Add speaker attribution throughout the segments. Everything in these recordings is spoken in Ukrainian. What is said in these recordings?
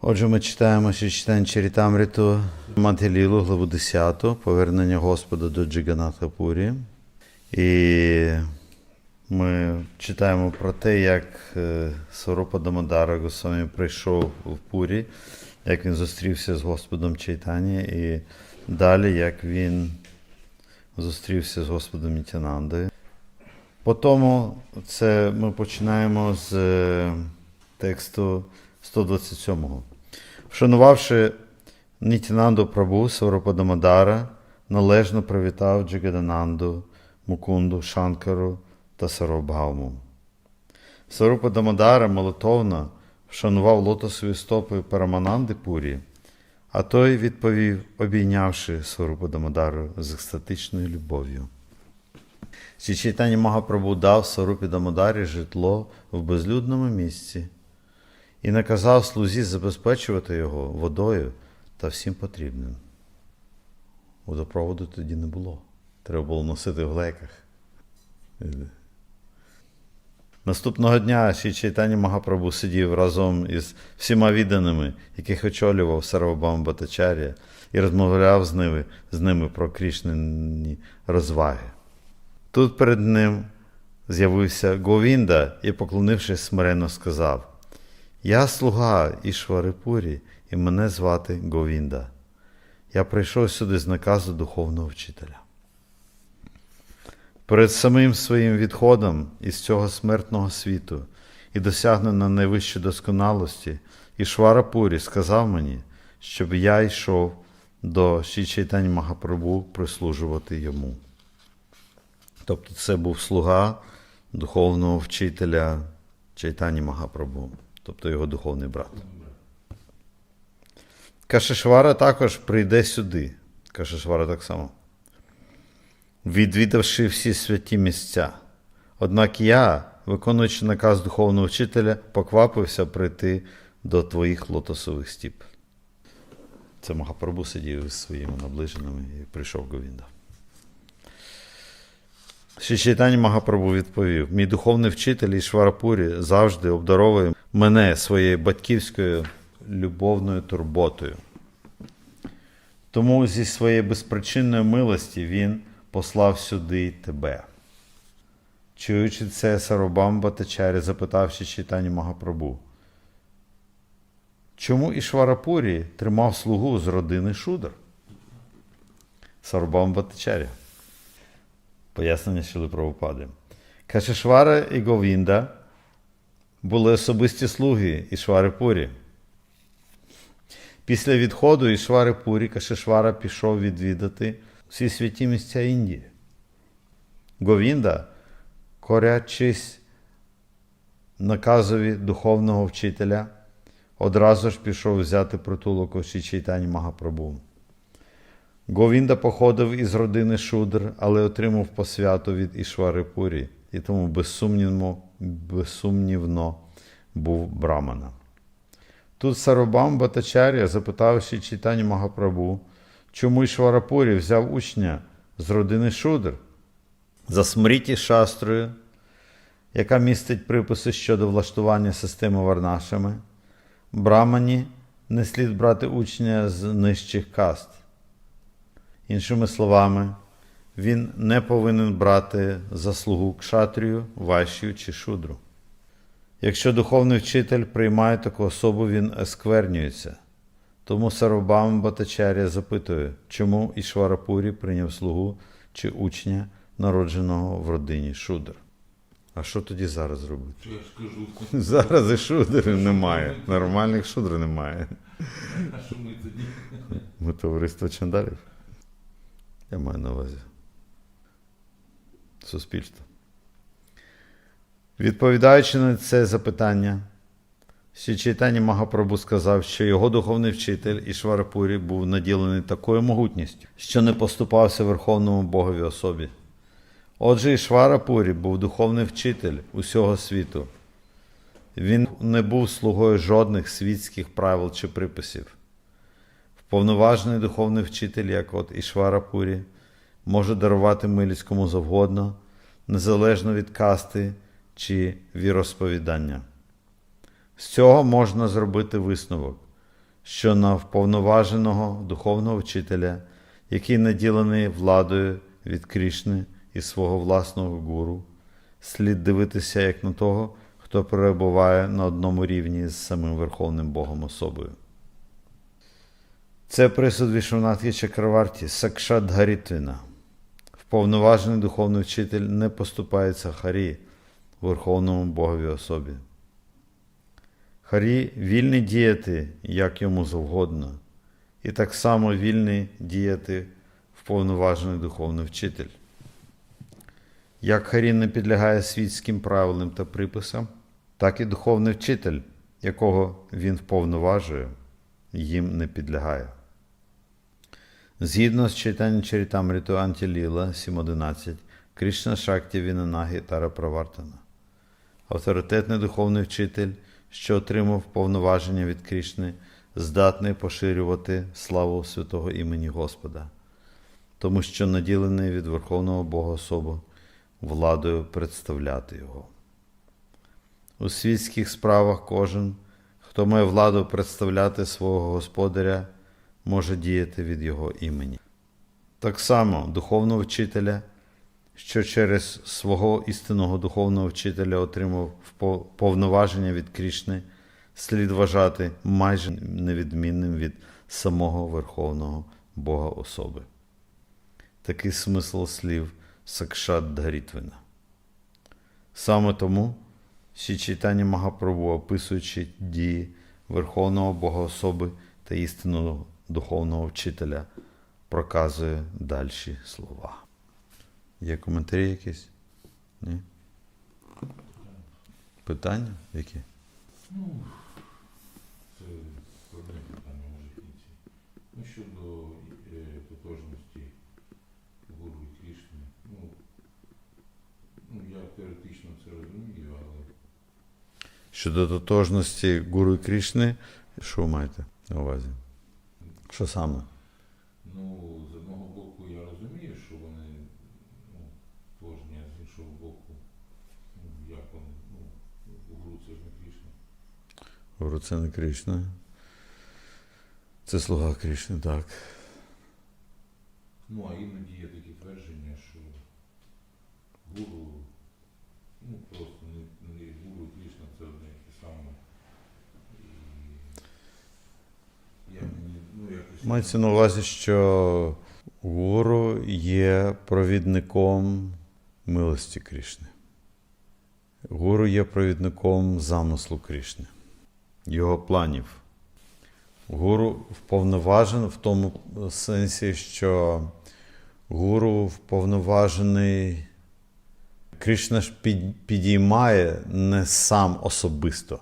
Speaker 1: Отже, ми читаємо читання Чарітамріту Мадгелілу, главу 10, повернення Господа до Джиганатха Пурі. І ми читаємо про те, як е, Сорупа Дамодара Госвамі прийшов в Пурі, як він зустрівся з Господом Чайтані, і далі, як він зустрівся з Господом Нітянандою. По тому це ми починаємо з е, тексту 127-го. Вшанувавши Нітянанду Прабу Сарупадамадара, належно привітав Джигадананду, Мукунду, Шанкару та Сарабхауму. Сарупадамадара молитовно вшанував лотосові стопи Парамананди Пурі, а той відповів, обійнявши Сарупадамадару з екстатичною любов'ю. Ці читання Магапрабу дав Сарупі Дамодарі житло в безлюдному місці і наказав слузі забезпечувати його водою та всім потрібним. Водопроводу тоді не було. Треба було носити в леках. Наступного дня Ші Чайтані Магапрабу сидів разом із всіма відданими, яких очолював Сарвабам Батачарія, і розмовляв з ними, з ними про крішнені розваги. Тут перед ним з'явився Говінда і, поклонившись смиренно, сказав: Я слуга Ішварипурі, і мене звати Говінда. Я прийшов сюди з наказу духовного вчителя. Перед самим своїм відходом із цього смертного світу і досягнено найвищої досконалості, Ішварапурі сказав мені, щоб я йшов до Шічайтань Магапрабу прислужувати йому. Тобто це був слуга духовного вчителя Чайтані Магапрабу, тобто його духовний брат. Кашишвара також прийде сюди. Кашишвара так само. Відвідавши всі святі місця. Однак я, виконуючи наказ духовного вчителя, поквапився прийти до твоїх лотосових стіп. Це Магапрабу сидів із своїми наближеними і прийшов Говінда. Ще читання Магапрабу відповів: мій духовний вчитель Ішварапурі завжди обдаровує мене своєю батьківською любовною турботою. Тому зі своєї безпричинної милості він послав сюди тебе. Чуючи це, Сарабам Батачарі запитав ще читання Магапрабу. Чому Ішварапурі тримав слугу з родини Шудр? Сарабам Батачарі. Пояснення щодо правопади. Кашишвара і Говінда були особисті слуги Ішвари Пурі. Після відходу Ішвари Пурі Кашишвара пішов відвідати всі святі місця Індії. Говінда, корячись наказові духовного вчителя, одразу ж пішов взяти притулок у Чайтані Магапрабу. Говінда походив із родини Шудр, але отримав посвяту від Ішвари Пурі, і тому безсумнівно, безсумнівно був брамана. Тут Сарубам Батачарія, запитавши читання Магапрабу, чому Ішварапурі взяв учня з родини Шудр за смріті шастрою, яка містить приписи щодо влаштування системи варнашами, брамані не слід брати учня з нижчих каст. Іншими словами, він не повинен брати заслугу кшатрію, ващію чи шудру. Якщо духовний вчитель приймає таку особу, він есквернюється. Тому Сарабам Батачарія запитує, чому Ішварапурі прийняв слугу чи учня, народженого в родині Шудр. А що тоді зараз робити? Зараз і шудрів немає. Нормальних шудр немає.
Speaker 2: а що ми тоді?
Speaker 1: Ми товариство чандалів. Я маю на увазі. Суспільство. Відповідаючи на це запитання, Сі Чайтані Магапрабу сказав, що його духовний вчитель Ішварапурі був наділений такою могутністю, що не поступався Верховному Богові особі. Отже, Ішварапурі був духовний вчитель усього світу. Він не був слугою жодних світських правил чи приписів. Повноважний духовний вчитель, як от Ішвара Пурі, може дарувати милість кому завгодно, незалежно від касти чи віросповідання. З цього можна зробити висновок, що на вповноваженого духовного вчителя, який наділений владою від Крішни і свого власного гуру, слід дивитися як на того, хто перебуває на одному рівні з самим Верховним Богом особою. Це присуд Вішванатхи Чакраварті Сакшат Гарітвіна. Вповноважений духовний вчитель не поступається Харі, Верховному Богові особі. Харі вільний діяти, як йому завгодно, і так само вільний діяти вповноважений духовний вчитель. Як Харі не підлягає світським правилам та приписам, так і духовний вчитель, якого він вповноважує, їм не підлягає. Згідно з читанням Чарітамриту Антіліла 7.11, Кришна Шакті Вінанагі Тара Правартана. Авторитетний духовний вчитель, що отримав повноваження від Кришни, здатний поширювати славу святого імені Господа, тому що наділений від Верховного Бога особу владою представляти Його. У світських справах кожен, хто має владу представляти свого Господаря, може діяти від Його імені. Так само духовного вчителя, що через свого істинного духовного вчителя отримав повноваження від Крішни, слід вважати майже невідмінним від самого Верховного Бога особи. Такий смисл слів Сакшат Дгарітвина. Саме тому Сі читання Магапрабу, описуючи дії Верховного Бога особи та істинного духовного вчителя, проказує дальші слова. Є коментарі якісь? Ні? Питання? Які?
Speaker 2: Ну, це складне питання може кінці. Ну, щодо е, тотожності гуру і Крішни, ну, ну, я теоретично це розумію, але
Speaker 1: Щодо тотожності Гуру і Крішни, що ви маєте на увазі? Що саме?
Speaker 2: ну, з одного боку я розумію, що вони ну, творення, з іншого боку, ну, як вони, ну, гуру це ж не Крішна.
Speaker 1: Гуру це не Крішна. Це слуга Крішни, так.
Speaker 2: Ну, а іноді є такі твердження, що гуру, ну просто не, не гуру і Кришна це одне і те саме. І я мені, ну, якось.
Speaker 1: Мається на увазі, що гуру є провідником милості Крішни. Гуру є провідником замислу Крішни, його планів. Гуру вповноважен в тому сенсі, що гуру вповноважений. Кришна ж підіймає не сам особисто.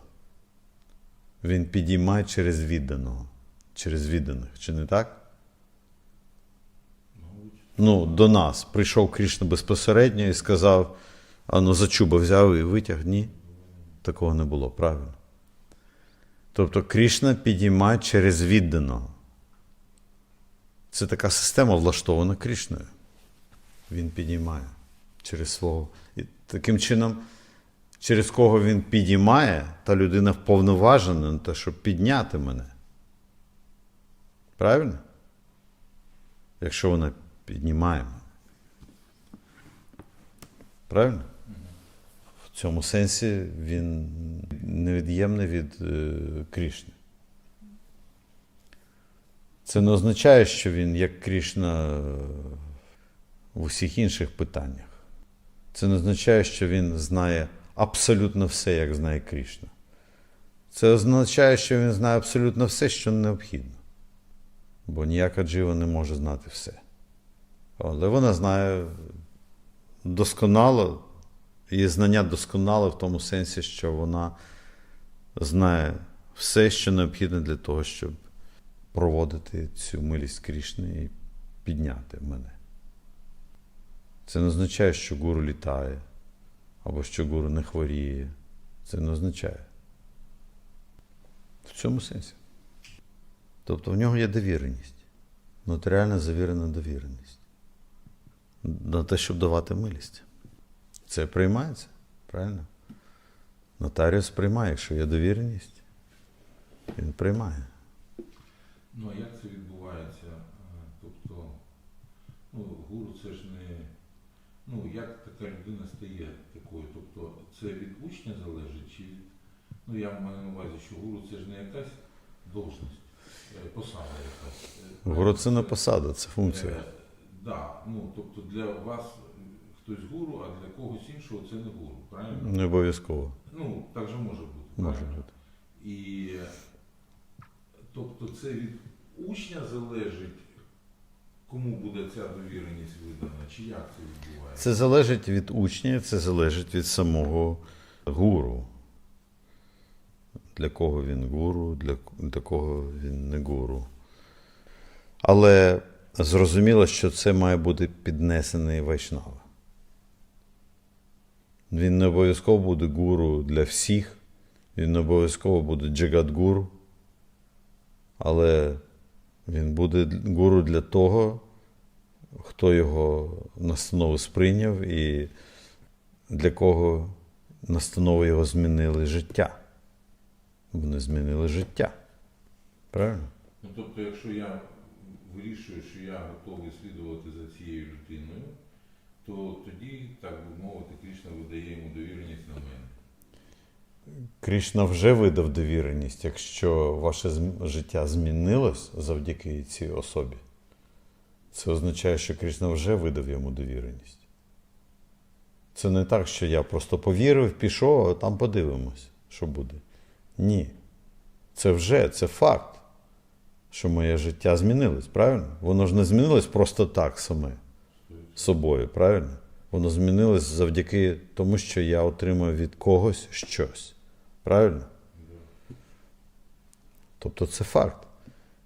Speaker 1: Він підіймає через відданого, через відданих, чи не так? Ну, до нас прийшов Кришна безпосередньо і сказав: а ну за чуба взяв і витяг. Ні. Такого не було, правильно. Тобто Кришна підіймає через відданого. Це така система влаштована Кришною. Він підіймає через свого. І таким чином, через кого він підіймає, та людина вповноважена на те, щоб підняти мене. Правильно? Якщо вона піднімає мене. Правильно? В цьому сенсі він невід'ємний від е, Крішни. Це не означає, що він як Крішна е, в усіх інших питаннях. Це не означає, що він знає абсолютно все, як знає Крішна. Це означає, що він знає абсолютно все, що необхідно. Бо ніяка джива не може знати все. Але вона знає досконало, її знання досконале в тому сенсі, що вона знає все, що необхідне для того, щоб проводити цю милість Крішни і підняти мене. Це не означає, що гуру літає, або що гуру не хворіє. Це не означає. В цьому сенсі. Тобто в нього є довіреність, нотаріально завірена довіреність на те, щоб давати милість. Це приймається, правильно? Нотаріус приймає, якщо є довіреність, він приймає.
Speaker 2: Ну а як це відбувається? Тобто, ну, гуру це ж не. Ну, як така людина стає такою? Тобто це від учня залежить, чи. Ну я маю на увазі, що гуру це ж не якась должність, посада якась. Е,
Speaker 1: Гуру це не посада, це функція.
Speaker 2: Е, да, ну, тобто для вас хтось гуру, а для когось іншого це не гуру, правильно?
Speaker 1: Не обов'язково.
Speaker 2: Ну, так же може бути.
Speaker 1: Може
Speaker 2: правильно?
Speaker 1: бути.
Speaker 2: І тобто це від учня залежить, кому буде ця довіреність видана, чи як це відбувається?
Speaker 1: Це залежить від учня, це залежить від самого гуру. Для кого він гуру, для, для кого він не гуру. Але зрозуміло, що це має бути піднесений вайшнава. Він не обов'язково буде гуру для всіх, він не обов'язково буде джагадгуру, але він буде гуру для того, хто його настанову сприйняв і для кого настанови його змінили життя. Вони змінили життя. Правильно?
Speaker 2: Ну, тобто, якщо я вирішую, що я готовий слідувати за цією людиною, то тоді, так би мовити, Кришна видає йому довіреність на мене.
Speaker 1: Кришна вже видав довіреність, якщо ваше життя змінилось завдяки цій особі. Це означає, що Кришна вже видав йому довіреність. Це не так, що я просто повірив, пішов, а там подивимось, що буде. Ні. Це вже, це факт, що моє життя змінилось, правильно? Воно ж не змінилось просто так саме собою, правильно? Воно змінилось завдяки тому, що я отримав від когось щось. Правильно? Тобто це факт.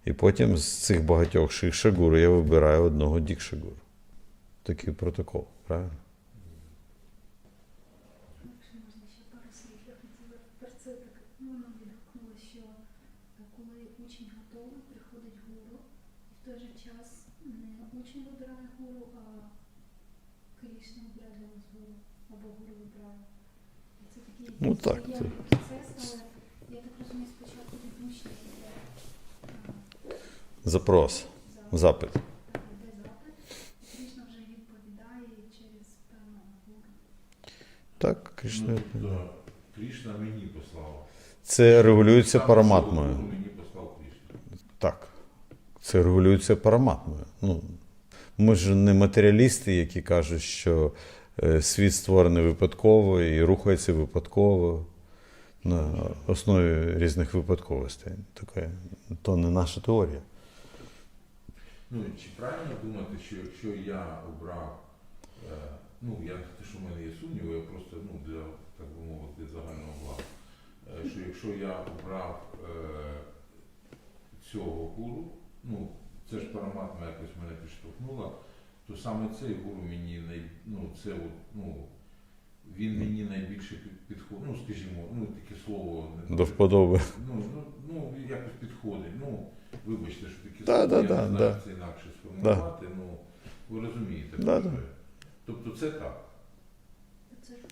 Speaker 1: І потім з цих багатьох шикшагуру я вибираю одного дікшагуру. Такий протокол, правильно?
Speaker 3: Якщо можна ще пару слів, я хотіла про це так ну, воно відгукнуло, що е, коли учень готовий, приходить гуру, і в той же час не учень вибирає гуру, а Крішна вибирає для нас гуру, або гуру вибирає. І це такий
Speaker 1: Ну, так, це-
Speaker 3: але я так розумію, спочатку від учня е,
Speaker 1: Запрос,
Speaker 3: запит, так,
Speaker 1: Кришна.
Speaker 2: Ну, Кришна мені послав.
Speaker 1: Це регулюється параматмою. Так. Це регулюється параматмою. Ну, ми ж не матеріалісти, які кажуть, що світ створений випадково і рухається випадково на основі різних випадковостей. Таке, то не наша теорія.
Speaker 2: Ну, чи правильно думати, що якщо я обрав, е, ну я те, що в мене є сумніви, я просто ну, для, так би мовити, загального блага, е, що якщо я обрав е, цього гуру, ну це ж параматма якось мене підштовхнула, то саме цей гуру мені най, ну, це от, ну, він мені найбільше підходить, ну скажімо, ну таке слово не
Speaker 1: До вподоби.
Speaker 2: Ну, ну, ну якось підходить. Ну, вибачте, що такі
Speaker 1: Да,
Speaker 2: слова,
Speaker 1: да,
Speaker 2: я
Speaker 1: да,
Speaker 2: не знаю,
Speaker 1: да.
Speaker 2: це інакше сформулювати, ну ви розумієте,
Speaker 1: Да,
Speaker 2: про
Speaker 1: да.
Speaker 2: я. Тобто це так.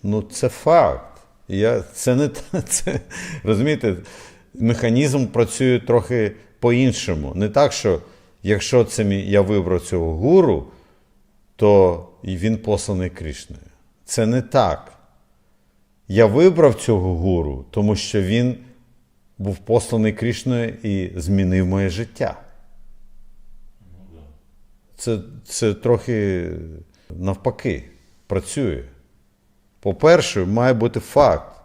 Speaker 1: Ну, це факт. Я, це не та- це, розумієте, механізм працює трохи по-іншому. Не так, що якщо це мій, я вибрав цього гуру, то і він посланий Кришною. Це не так. Я вибрав цього гуру, тому що він був посланий Кришною і змінив моє життя. Це, це трохи навпаки працює. По-перше, має бути факт,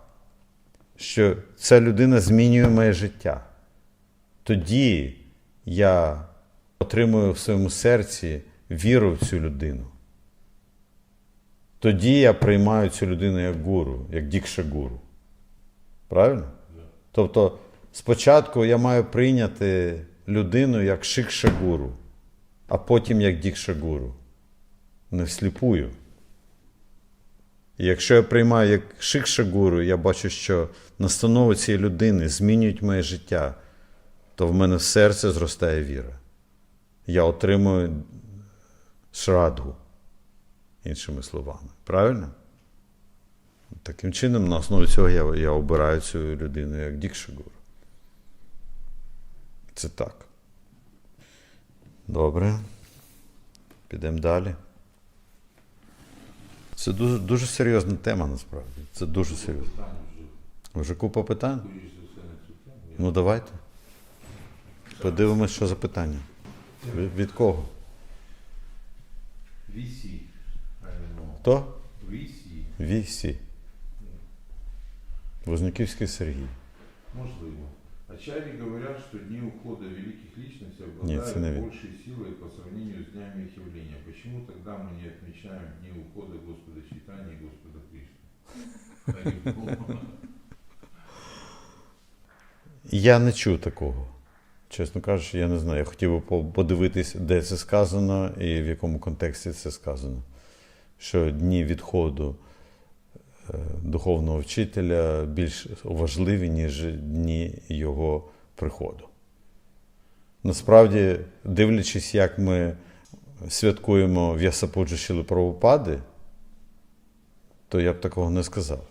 Speaker 1: що ця людина змінює моє життя. Тоді я отримую в своєму серці віру в цю людину. Тоді я приймаю цю людину як гуру, як дікша-гуру. Правильно? Тобто, спочатку я маю прийняти людину як шикша-гуру, а потім як дікша-гуру. Не всліпую. Якщо я приймаю як шикша-гуру, я бачу, що настанови цієї людини змінюють моє життя, то в мене в серце зростає віра. Я отримую шрадгу, іншими словами. Правильно? Таким чином, на основі цього я, я обираю цю людину як дікшагуру. Це так. Добре. Підемо далі. Це дуже, дуже серйозна тема насправді. Це дуже серйозно.
Speaker 2: Питання вже,
Speaker 1: купа питань? Ну давайте. Подивимось, що за питання. Від кого?
Speaker 2: Вісі. правильно.
Speaker 1: Хто?
Speaker 2: Вісі.
Speaker 1: Вісі. Возняківський Сергій.
Speaker 2: Можливо. Очари говорят, что дни ухода великих личностей
Speaker 1: Нет,
Speaker 2: обладают
Speaker 1: сыновей.
Speaker 2: большей силой по сравнению с днями их явления. Почему тогда мы не отмечаем дни ухода Господа Читания и Господа Кришны?
Speaker 1: Я не чув такого. Чесно кажучи, я не знаю. Я хотів би подивитись, де це сказано і в якому контексті це сказано. Що дні відходу е, духовного вчителя більш важливі, ніж дні його приходу. Насправді, дивлячись, як ми святкуємо В'ясапуджу Шіли Правопади, то я б такого не сказав.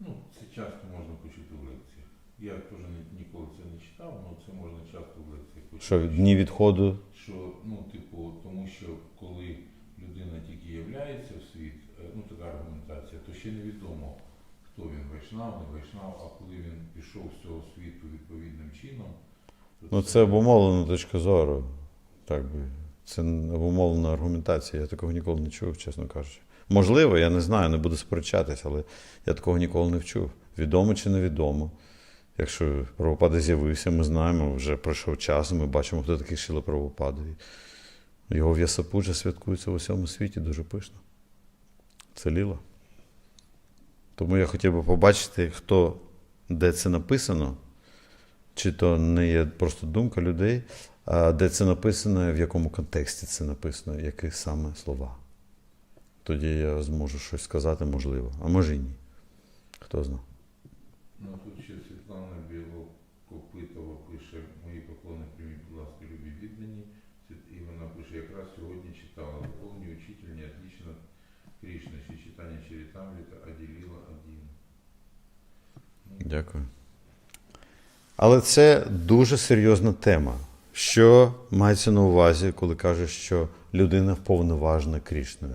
Speaker 2: Ну, це часто можна почути в лекціях. Я теж ні- ніколи це не читав, але це можна часто в лекціях почути.
Speaker 1: Що дні відходу
Speaker 2: Що, ну, типу, тому що коли людина тільки являється в світ, е, ну така аргументація, то ще невідомо, хто він вайшнав, не вайшнав, а коли він пішов з цього світу відповідним чином, то
Speaker 1: Ну, це обумовлена точка зору. Так би. Це обумовлена аргументація. Я такого ніколи не чув, чесно кажучи. Можливо, я не знаю, не буду сперечатись, але я такого ніколи не вчув. Відомо чи невідомо. Якщо правопада з'явився, ми знаємо, вже пройшов час, ми бачимо, хто такий Шіла Правопада. Його в'ясапуджа святкується в усьому світі дуже пишно. Це ліла. Тому я хотів би побачити, хто, де це написано, чи то не є просто думка людей, а де це написано, в якому контексті це написано, які саме слова. Тоді я зможу щось сказати, можливо, а може і ні. Хто знає.
Speaker 2: Ну, тут ще Світлана Білокопитова пише, мої поклони прийміть, будь ласка, любі віддані. І вона пише, якраз сьогодні читала, Верховний учитель не отлично от Кришны, ще читання Чаритамрита отделила один. Ну,
Speaker 1: Дякую. Але це дуже серйозна тема. Що мається на увазі, коли кажуть, що людина вповноважена Крішною?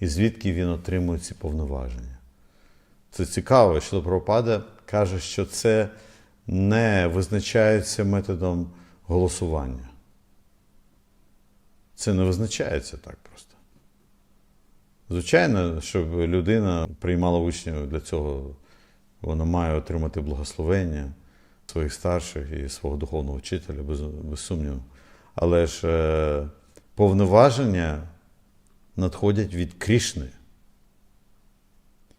Speaker 1: І звідки він отримує ці повноваження? Це цікаво, що Прабхупада каже, що це не визначається методом голосування. Це не визначається так просто. Звичайно, щоб людина приймала учнів для цього, вона має отримати благословення своїх старших і свого духовного вчителя, без, без сумніву. Але ж е, повноваження надходять від Крішни.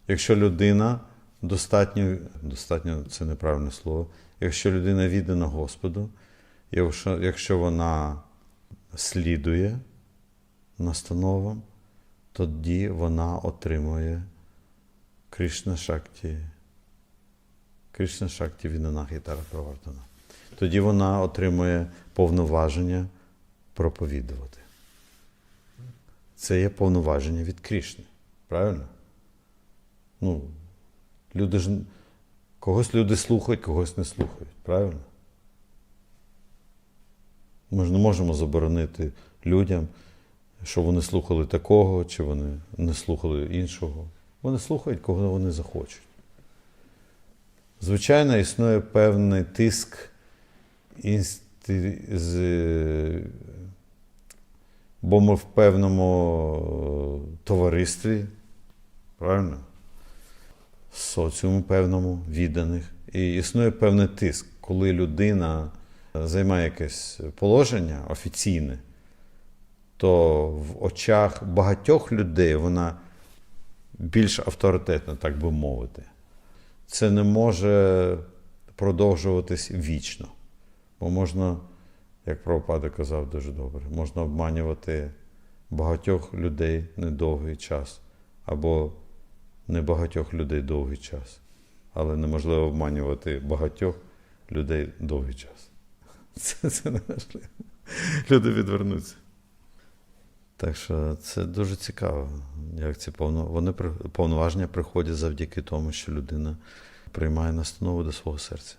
Speaker 1: Якщо людина достатньо, достатньо це неправильне слово, якщо людина віддана Господу, якщо, вона слідує настановам, тоді вона отримує Кришна Шакті. Кришна Шакті Вінанахі Тара Правартана. Тоді вона отримує повноваження проповідувати. Це є повноваження від Крішни. Правильно? Ну, люди ж когось люди слухають, когось не слухають. Правильно? Ми ж не можемо заборонити людям, що вони слухали такого, чи вони не слухали іншого. Вони слухають, кого вони захочуть. Звичайно, існує певний тиск інсти... з... бо ми в певному е, товаристві, правильно? Соціуму певному, відданих. І існує певний тиск, коли людина займає якесь положення офіційне, то в очах багатьох людей вона більш авторитетна, так би мовити. Це не може продовжуватись вічно. Бо можна, як Правопада казав дуже добре, можна обманювати багатьох людей недовгий час, або небагатьох людей довгий час. Але неможливо обманювати багатьох людей довгий час. Це, це неможливо. Люди відвернуться. Так що це дуже цікаво, як ці повно... вони при- повноваження приходять завдяки тому, що людина приймає настанову до свого серця.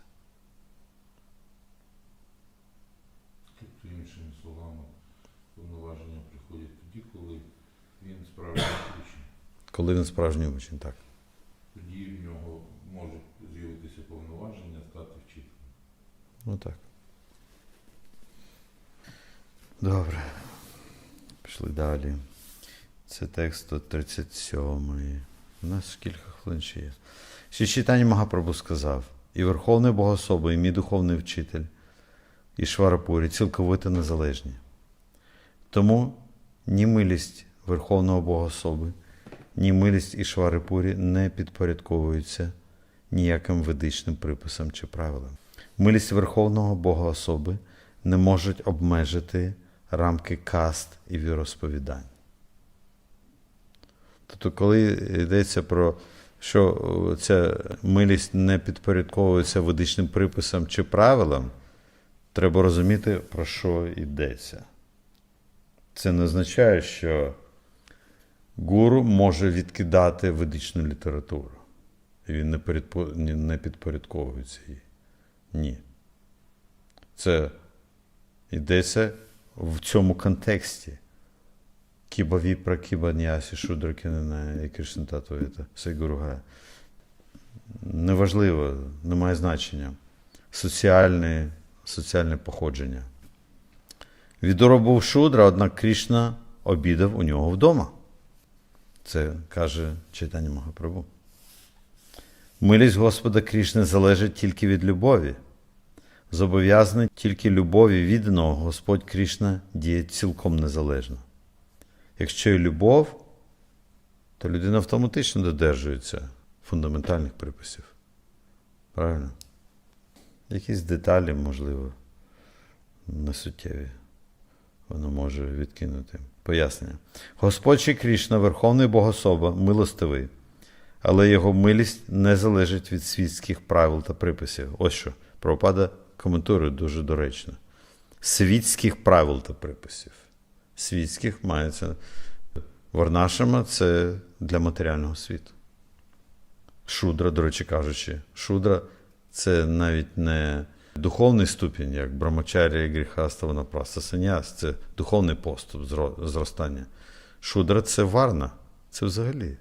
Speaker 2: Тобто іншими словами, повноваження приходять тоді, коли він справжній учень.
Speaker 1: Коли він справжній учень, так.
Speaker 2: Тоді в нього можуть з'явитися повноваження стати вчителем.
Speaker 1: Ну так. Добре. Пішли далі. Це текст 137. У нас кілька хвилин ще є. Ще читання Магапрабу сказав, і Верховний Богособа, і мій духовний вчитель, і Шварапурі цілковито незалежні. Тому ні милість Верховного Богособи, ні милість Ішварипурі не підпорядковуються ніяким ведичним приписам чи правилам. Милість Верховного Бога особи не можуть обмежити рамки каст і віросповідань. Тобто, коли йдеться про що ця милість не підпорядковується ведичним приписам чи правилам, треба розуміти, про що йдеться. Це не означає, що гуру може відкидати ведичну літературу. І він не підпорядковується їй. Ні. Це йдеться в цьому контексті. Кіба віпра, кіба нясі, шудра кінена і Кришнататовіта, Сайгуруга. Неважливо, не має значення. Соціальне, соціальне походження. Відора був шудра, однак Крішна обідав у нього вдома. Це каже читання Магапрабу. Милість Господа Крішни залежить тільки від любові. Зобов'язаний тільки любові відданого Господь Крішна діє цілком незалежно. Якщо є любов, то людина автоматично додержується фундаментальних приписів. Правильно? Якісь деталі, можливо, несуттєві. Воно може відкинути. Пояснення. Господь Ші Крішна, Верховний Богособа, милостивий, але його милість не залежить від світських правил та приписів. Ось що. Правопада коментує дуже доречно. Світських правил та приписів. Світських мається. Варнашама це для матеріального світу. Шудра, до речі кажучи, шудра це навіть не духовний ступінь, як брамачарія гріхаста, вона просто саняс, це духовний поступ, зростання. Шудра це варна, це взагалі.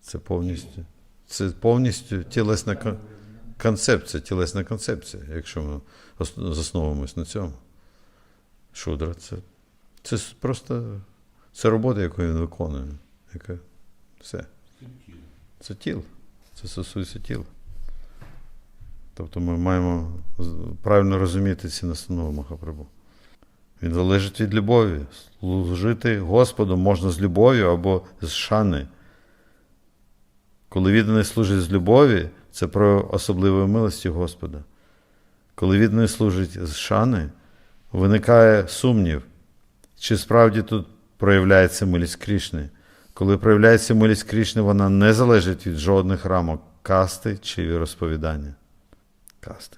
Speaker 1: Це повністю, це повністю тілесна концепція, тілесна концепція, якщо ми ос- засновуємось на цьому. Шудра це, це просто це робота, яку він виконує. Яка, все.
Speaker 2: Це тіло.
Speaker 1: Це стосується тіла. Тобто ми маємо правильно розуміти ці настанови Махапрабу. Він залежить від любові. Служити Господу можна з любов'ю або з шани. Коли відданий служить з любові, це про особливої милості Господа. Коли відданий служить з шани, виникає сумнів, чи справді тут проявляється милість Крішни. Коли проявляється милість Крішни, вона не залежить від жодних рамок касти чи віросповідання. Касти.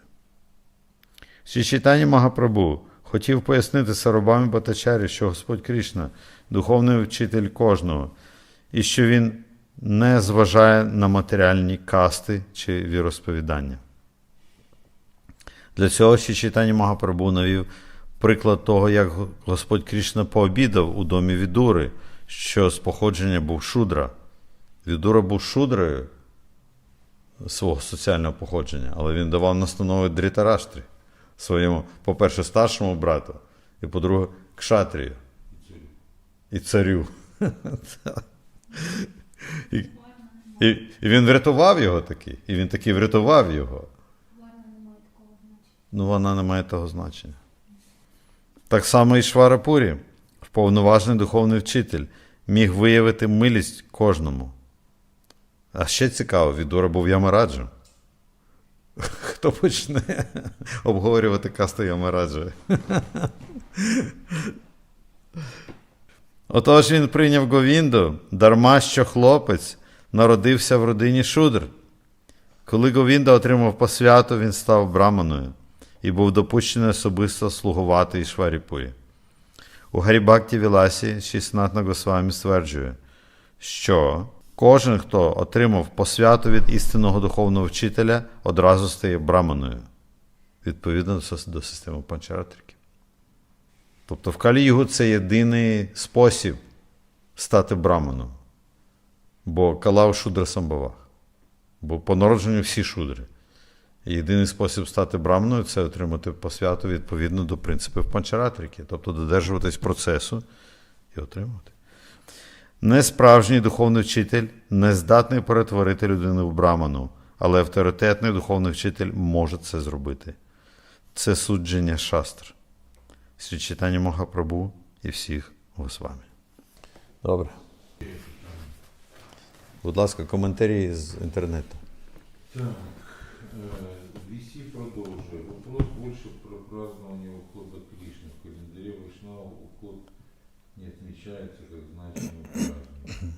Speaker 1: Читання Магапрабу хотів пояснити Сарабамі Батачарі, що Господь Крішна духовний вчитель кожного, і що він не зважає на матеріальні касти чи віросповідання. Для цього ще читання Магапрабу навів приклад того, як Господь Крішна пообідав у домі Відури, що з походження був шудра. Відура був шудрою свого соціального походження, але він давав настанови Дрітараштрі своєму, по-перше, старшому брату, і по-друге, кшатрію
Speaker 2: І
Speaker 1: царю. І, і, і він врятував його таки, і він таки врятував його. Ну, вона не має того значення. Так само і Шварапурі, вповноважений духовний вчитель, міг виявити милість кожному. А ще цікаво, Відура був Ямараджем. Хто почне обговорювати касту Ямараджа? Отож він прийняв Говінду, дарма що хлопець народився в родині Шудр. Коли Говінда отримав посвяту, він став браманою і був допущений особисто слугувати Ішваріпурі. У Гарібакті Віласі Шіснатна Госвамі стверджує, що кожен, хто отримав посвяту від істинного духовного вчителя, одразу стає браманою, відповідно до системи панчаратрики. Тобто в Калігу це єдиний спосіб стати браманом. Бо калав шудра самбавах. Бо по народженню всі шудри. Єдиний спосіб стати браманою це отримати посвяту відповідно до принципів панчаратрики, тобто додержуватись процесу і отримувати. Несправжній духовний вчитель не здатний перетворити людину в браману, але авторитетний духовний вчитель може це зробити. Це судження шастр. Срі читання Махапрабу і всіх Госвамі. Добре. Будь ласка, коментарі з інтернету.
Speaker 2: Так, э, VC продолжил. Вопрос больше про празднование ухода Кришны. В календаре Вайшнава уход не отмечается как значимый праздник.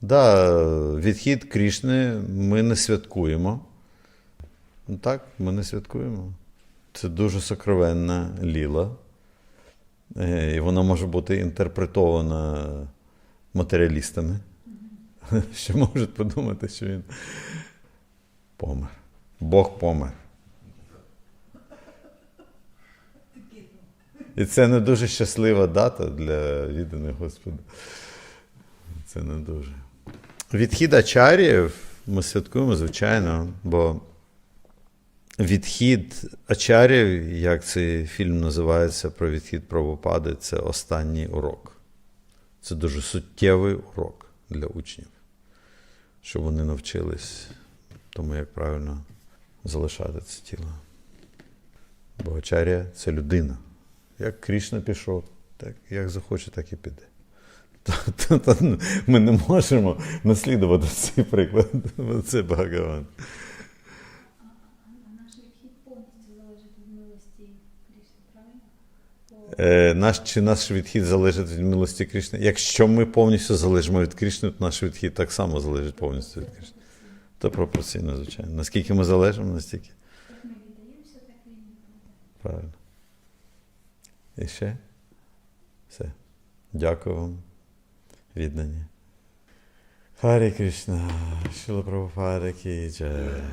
Speaker 1: Да, відхід Крішни ми не святкуємо. Ну так, ми не святкуємо. Це дуже сокровенна ліла. Е, І вона може бути інтерпретована матеріалістами, що можуть подумати, що він помер. Бог помер. І це не дуже щаслива дата для відданих Господа. Це не дуже. Відхід Ачаріїв ми святкуємо, звичайно, бо відхід Ачаріїв, як цей фільм називається про відхід Прабхупади, це останній урок. Це дуже суттєвий урок для учнів, щоб вони навчились тому, як правильно залишати це тіло. Бо Ачарія це людина. Як Крішна пішов, так як захоче, так і піде. То Ми не можемо наслідувати цей приклад. Це Бхагаван.
Speaker 3: А наш відхід повністю залежить від милості Крішни, правильно? Бо
Speaker 1: Е, наш, чи наш відхід залежить від милості Кришни? Якщо ми повністю залежимо від Кришни, то наш відхід так само залежить повністю від Кришни. То пропорційно, звичайно. Наскільки ми залежимо, настільки.
Speaker 3: як ми віддаємося, так і.
Speaker 1: Правильно. І ще? Все. Дякую вам. Віддані. Харі Кришна, Шіла Прабхупада Ки Джай.